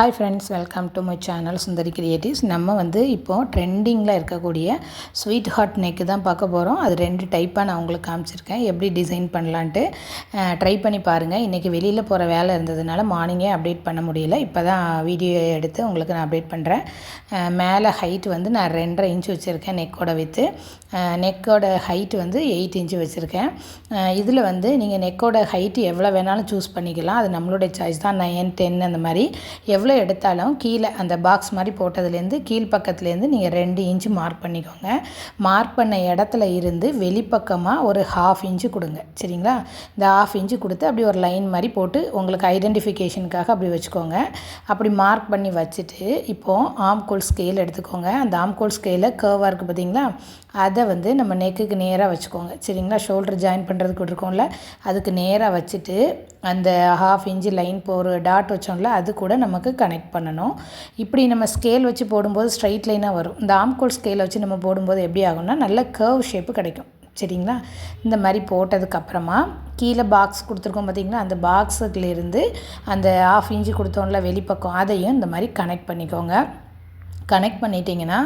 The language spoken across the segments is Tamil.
Hi friends welcome to my channel Sundari creatives நம்ம வந்து இப்போது ட்ரெண்டிங்கில் இருக்கக்கூடிய ஸ்வீட் ஹார்ட் நெக்கு தான் பார்க்க போகிறோம் அது ரெண்டு டைப்பாக நான் உங்களுக்கு காமிச்சிருக்கேன். எப்படி டிசைன் பண்ணலான்ட்டு ட்ரை பண்ணி பாருங்கள் இன்றைக்கி வெளியில் போகிற வேலை இருந்ததுனால மார்னிங்கே அப்டேட் பண்ண முடியல. இப்போ தான் வீடியோ எடுத்து உங்களுக்கு நான் அப்டேட் பண்ணுறேன் மேலே ஹைட் வந்து நான் ரெண்டரை இன்ச் வச்சுருக்கேன் நெக்கோட வித்து நெக்கோட ஹைட் வந்து எயிட் இன்ச்சு வச்சுருக்கேன். இதில் வந்து நீங்கள் நெக்கோட ஹைட்டு எவ்வளோ வேணாலும் சூஸ் பண்ணிக்கலாம். அது நம்மளுடைய சாய்ஸ் தான் நைன் டென் அந்த மாதிரி. எவ்வளோ எடுத்தாலும் கீழே அந்த பாக்ஸ் மாதிரி போட்டதுலேருந்து கீழ் பக்கத்துலேருந்து நீங்கள் ரெண்டு இன்ச்சு மார்க் பண்ணிக்கோங்க. மார்க் பண்ண இடத்துல இருந்து வெளிப்பக்கமாக ஒரு ஹாஃப் இன்ச்சு கொடுங்க. சரிங்களா? இந்த ஹாஃப் இன்ச்சு கொடுத்து அப்படி ஒரு லைன் மாதிரி போட்டு உங்களுக்கு ஐடென்டிஃபிகேஷனுக்காக அப்படி வச்சுக்கோங்க. அப்படி மார்க் பண்ணி வச்சுட்டு இப்போது ஆம்கோல் ஸ்கேல் எடுத்துக்கோங்க. அந்த ஆம்கோல் ஸ்கேலில் கேர்வாக இருக்குது பார்த்தீங்களா அதை வந்து நம்ம நெக்குக்கு நேராக வச்சுக்கோங்க. சரிங்களா? ஷோல்டர் ஜாயின் பண்ணுறதுக்கு இருக்கோம்ல அதுக்கு நேராக வச்சுட்டு அந்த ஹாஃப் இன்ச்சு லைன் போகிற டாட் வச்சோம்ல அது கூட நமக்கு கனெக்ட் பண்ணணும். இப்படி நம்ம ஸ்கேல் வச்சு போடும்போது ஸ்ட்ரைட் லைனாக வரும். இந்த ஆம்கோல் ஸ்கேலை வச்சு நம்ம போடும்போது எப்படி ஆகும்னா நல்ல கர்வ் ஷேப்பு கிடைக்கும். சரிங்களா? இந்த மாதிரி போட்டதுக்கப்புறமா கீழே பாக்ஸ் கொடுத்துருக்கோம் பார்த்திங்களா? அந்த பாக்ஸுக்குலேருந்து அந்த ஆஃப் இன்ச்சு கொடுத்தோம்ல வெளிப்பக்கம் அதையும் இந்த மாதிரி கனெக்ட் பண்ணிக்கோங்க. கனெக்ட் பண்ணிட்டீங்கன்னா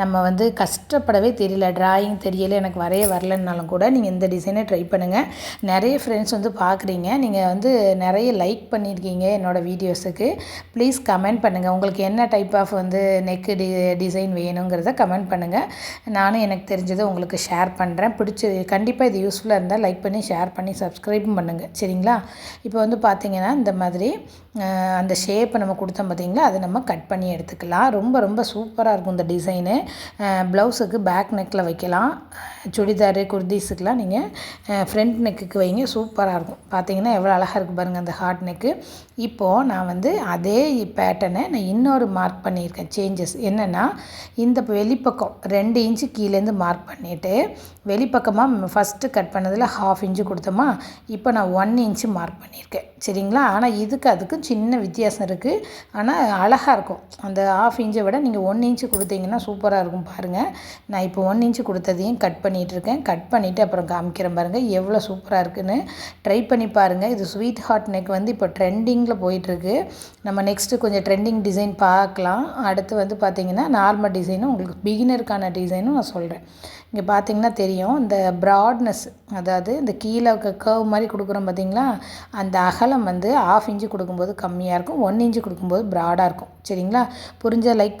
நம்ம வந்து கஷ்டப்படவே தெரியல ட்ராயிங் தெரியல எனக்கு வரைய வரலன்னாலும் கூட நீங்கள் இந்த டிசைனை ட்ரை பண்ணுங்கள் நிறைய ஃப்ரெண்ட்ஸ் வந்து பார்க்குறீங்க நீங்கள் வந்து நிறைய லைக் பண்ணியிருக்கீங்க என்னோடய வீடியோஸுக்கு ப்ளீஸ் கமெண்ட் பண்ணுங்கள் உங்களுக்கு என்ன டைப் ஆஃப் வந்து நெக்கு டி டிசைன் வேணுங்கிறத கமெண்ட் பண்ணுங்கள் நானும் எனக்கு தெரிஞ்சதை உங்களுக்கு ஷேர் பண்ணுறேன் பிடிச்சி கண்டிப்பாக இது யூஸ்ஃபுல்லாக இருந்தால் லைக் பண்ணி ஷேர் பண்ணி சப்ஸ்கிரைபும் பண்ணுங்கள் சரிங்களா? இப்போ வந்து பார்த்திங்கன்னா இந்த மாதிரி அந்த ஷேப்பை நம்ம கொடுத்தோம் பார்த்திங்களா அதை நம்ம கட் பண்ணி எடுத்துக்கலாம். ரொம்ப ரொம்ப சூப்பராக இருக்கும் இந்த டிசைனு. ப்ளவுஸுக்கு பேக் நெக்கில் வைக்கலாம். சுடிதாரு குர்தீஸுக்கெலாம் நீங்கள் ஃப்ரண்ட் நெக்குக்கு வைங்க சூப்பராக இருக்கும். பார்த்தீங்கன்னா எவ்வளோ அழகாக இருக்குது பாருங்கள் அந்த ஹார்ட் நெக்கு இப்போது நான் வந்து அதே பேட்டர்னை நான் இன்னொரு மார்க் பண்ணியிருக்கேன் சேஞ்சஸ் என்னென்னா இந்த வெளிப்பக்கம் ரெண்டு இன்ச்சு கீழேருந்து மார்க் பண்ணிவிட்டு வெளிப்பக்கமாக ஃபஸ்ட்டு கட் பண்ணதில் ஹாஃப் இன்ச்சு கொடுத்தோமா இப்போ நான் ஒன் இன்ச்சு மார்க் பண்ணியிருக்கேன். சரிங்களா? ஆனால் இதுக்கு அதுக்கும் சின்ன வித்தியாசம் இருக்குது ஆனால் அழகாக இருக்கும். அந்த ஹாஃப் இன்ச்சை விட நீங்கள் ஒன் இன்ச்சு கொடுத்தீங்கன்னா சூப்பராக இருக்கும் பாருங்கள் நான் இப்போ ஒன் இன்ச்சு கொடுத்ததையும் கட் பண்ணிகிட்ருக்கேன் கட் பண்ணிவிட்டு அப்புறம் காமிக்கிறேன் பாருங்கள் எவ்வளோ சூப்பராக இருக்குதுன்னு ட்ரை பண்ணி பாருங்கள் இது ஸ்வீட் ஹார்ட் நெக் வந்து இப்போ ட்ரெண்டிங்கில் போயிட்டுருக்கு. நம்ம நெக்ஸ்ட்டு கொஞ்சம் ட்ரெண்டிங் டிசைன் பார்க்கலாம். அடுத்து வந்து பார்த்திங்கன்னா நார்மல் டிசைனும் உங்களுக்கு பிகினருக்கான டிசைனும் நான் சொல்கிறேன் இங்கே பார்த்தீங்கன்னா தெரியும். இந்த ப்ராட்னஸ் அதாவது இந்த கீழே கர்வ் மாதிரி கொடுக்குறோம் பார்த்தீங்களா? அந்த அகலம் வந்து ஆஃப் இன்ச்சு கொடுக்கும்போது கம்மியாக இருக்கும். ஒன் இன்ச்சு கொடுக்கும்போது ப்ராடாக இருக்கும். சரிங்களா? புரிஞ்சால் லைக்